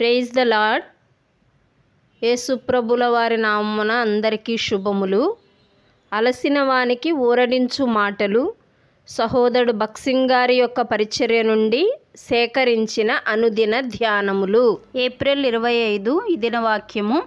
Praise the lord యేసుప్రభుల వారి నామమున అందరికీ శుభములు. అలసిన వానికి ఊరడించు మాటలు. సహోదరుడు బక్సింగ్ గారి యొక్క పరిచర్య నుండి సేకరించిన అనుదిన ధ్యానములు. ఏప్రిల్ ఇరవై ఐదు ఇదిన వాక్యము.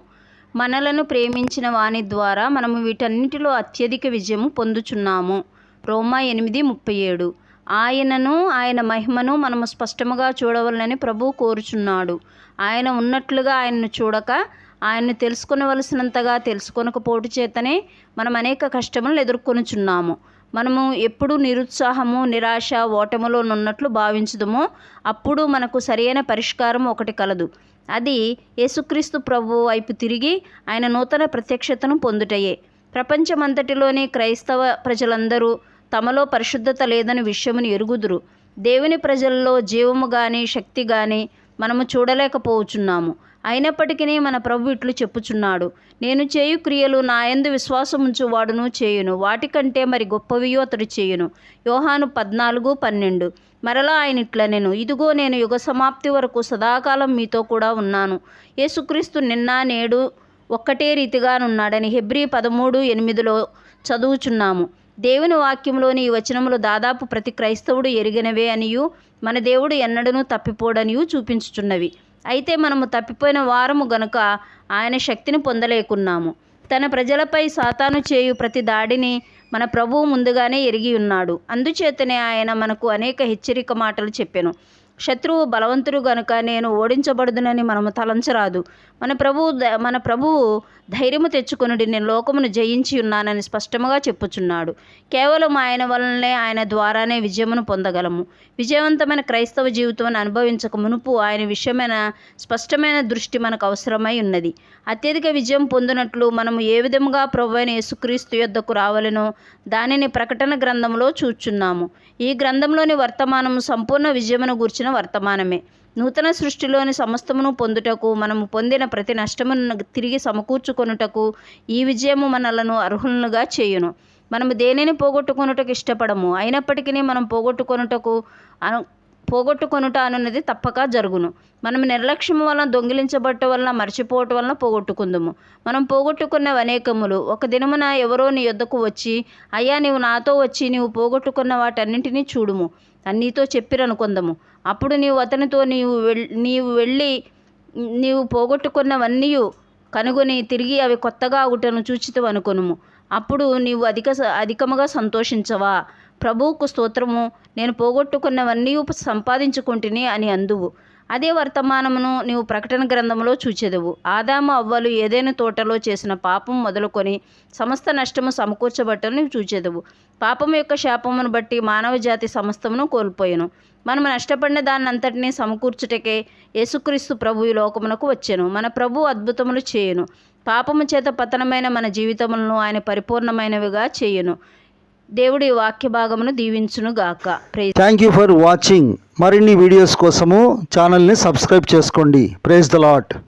మనలను ప్రేమించిన వాని ద్వారా మనము వీటన్నిటిలో అత్యధిక విజయము పొందుచున్నాము. రోమా ఎనిమిది ముప్పై ఏడు. ఆయనను ఆయన మహిమను మనము స్పష్టముగా చూడవలనని ప్రభువు కోరుచున్నాడు. ఆయన ఉన్నట్లుగా ఆయనను చూడక ఆయన్ను తెలుసుకునవలసినంతగా తెలుసుకొనకపోటు చేతనే మనం అనేక కష్టములను ఎదుర్కొనుచున్నాము. మనము ఎప్పుడు నిరుత్సాహము నిరాశ ఓటములో నున్నట్లు భావించుదుమో. అప్పుడు మనకు సరైన పరిష్కారం ఒకటి కలదు. అది యేసుక్రీస్తు ప్రభు వైపు తిరిగి ఆయన నూతన ప్రత్యక్షతను పొందుటయే. ప్రపంచమంతటిలోని క్రైస్తవ ప్రజలందరూ తమలో పరిశుద్ధత లేదని విషయమును ఎరుగుదురు. దేవుని ప్రజల్లో జీవము కానీ శక్తి కానీ మనము చూడలేకపోవచ్చున్నాము. అయినప్పటికీ మన ప్రభు ఇట్లు చెప్పుచున్నాడు. నేను చేయు క్రియలు నా యందు విశ్వాసముంచు వాడును చేయును. వాటికంటే మరి గొప్పవియో అతడు చేయును. యోహాను పద్నాలుగు పన్నెండు. మరలా ఆయన ఇట్లా నేను ఇదిగో నేను యుగ సమాప్తి వరకు సదాకాలం మీతో కూడా ఉన్నాను. యేసుక్రీస్తు నిన్న నేడు ఒక్కటే రీతిగానున్నాడని హెబ్రీ పదమూడు ఎనిమిదిలో చదువుచున్నాము. దేవుని వాక్యంలోని ఈ వచనములు దాదాపు ప్రతి క్రైస్తవుడు ఎరిగినవే అనియు మన దేవుడు ఎన్నడనూ తప్పిపోడనియు చూపించుచున్నవి. అయితే మనము తప్పిపోయిన వారము గనుక ఆయన శక్తిని పొందలేకున్నాము. తన ప్రజలపై సాతాను చేయు ప్రతి దాడిని మన ప్రభువు ముందుగానే ఎరిగి ఉన్నాడు. అందుచేతనే ఆయన మనకు అనేక హెచ్చరిక మాటలు చెప్పెను. శత్రువు బలవంతుడు గనుక నేను ఓడించబడుదునని మనము తలంచరాదు. మన ప్రభువు ద- మన ప్రభువు ధైర్యము తెచ్చుకొనుడి నేను లోకమును జయించి ఉన్నానని స్పష్టముగా చెప్పుచున్నాడు. కేవలం ఆయన వలనే ఆయన ద్వారానే విజయమును పొందగలము. విజయవంతమైన క్రైస్తవ జీవితం అనుభవించక మునుపు ఆయన విషయమైన స్పష్టమైన దృష్టి మనకు అవసరమై ఉన్నది. అత్యధిక విజయం పొందినట్లు మనము ఏ విధముగా ప్రభు అయిన యేసుక్రీస్తు యొద్దకు రావాలనో దానిని ప్రకటన గ్రంథంలో చూచున్నాము. ఈ గ్రంథంలోని వర్తమానము సంపూర్ణ విజయమును వచ్చిన వర్తమానమే. నూతన సృష్టిలోని సమస్తమును పొందుటకు మనము పొందిన ప్రతి నష్టమును తిరిగి సమకూర్చుకొనుటకు ఈ విజయము మనలను అర్హులనుగా చేయును. మనము దేనిని పోగొట్టుకొనుటకు ఇష్టపడము? అయినప్పటికీ మనం పోగొట్టుకొనుటకు అను పోగొట్టుకొనుట అనున్నది తప్పక జరుగును. మనం నిర్లక్ష్యం వలన దొంగిలించబట్ట వలన మర్చిపోవటం వలన పోగొట్టుకుందుము. మనం పోగొట్టుకున్న అనేకములు. ఒక దినమున ఎవరో నీ యొద్దకు వచ్చి అయ్యా నీవు నాతో వచ్చి నీవు పోగొట్టుకున్న వాటన్నింటినీ చూడుము. నీతో చెప్పిరనుకుందాము. అప్పుడు నీవు అతనితో నీవు వెళ్ నీవు వెళ్ళి నీవు పోగొట్టుకున్నవన్నీ కనుగొని తిరిగి అవి కొత్తగా ఒకటను చూచితవు అనుకును అప్పుడు నీవు అధిక అధికముగా సంతోషించవా. ప్రభువుకు స్తోత్రము. నేను పోగొట్టుకున్నవన్నీ సంపాదించుకుంటుని అని అందువు. అదే వర్తమానమును నీవు ప్రకటన గ్రంథంలో చూచెదవు. ఆదాము అవ్వలు ఏదైనా తోటలో చేసిన పాపం మొదలుకొని సమస్త నష్టము సమకూర్చబట్టను నీవు చూచెదవు. పాపం యొక్క శాపమును బట్టి మానవ జాతి సమస్తమును కోల్పోయాను. మనము నష్టపడిన దాన్ని అంతటినీ సమకూర్చుటకే యేసుక్రీస్తు ప్రభు ఈ లోకమునకు వచ్చాను. మన ప్రభు అద్భుతములు చేయును. పాపము చేత పతనమైన మన జీవితములను ఆయన పరిపూర్ణమైనవిగా చేయును. దేవుడి వాక్య భాగమును దీవించును గాక. Praise thank you for watching మరిన్ని వీడియోస్ కోసము ఛానల్ని సబ్స్క్రైబ్ చేసుకోండి. Praise the lot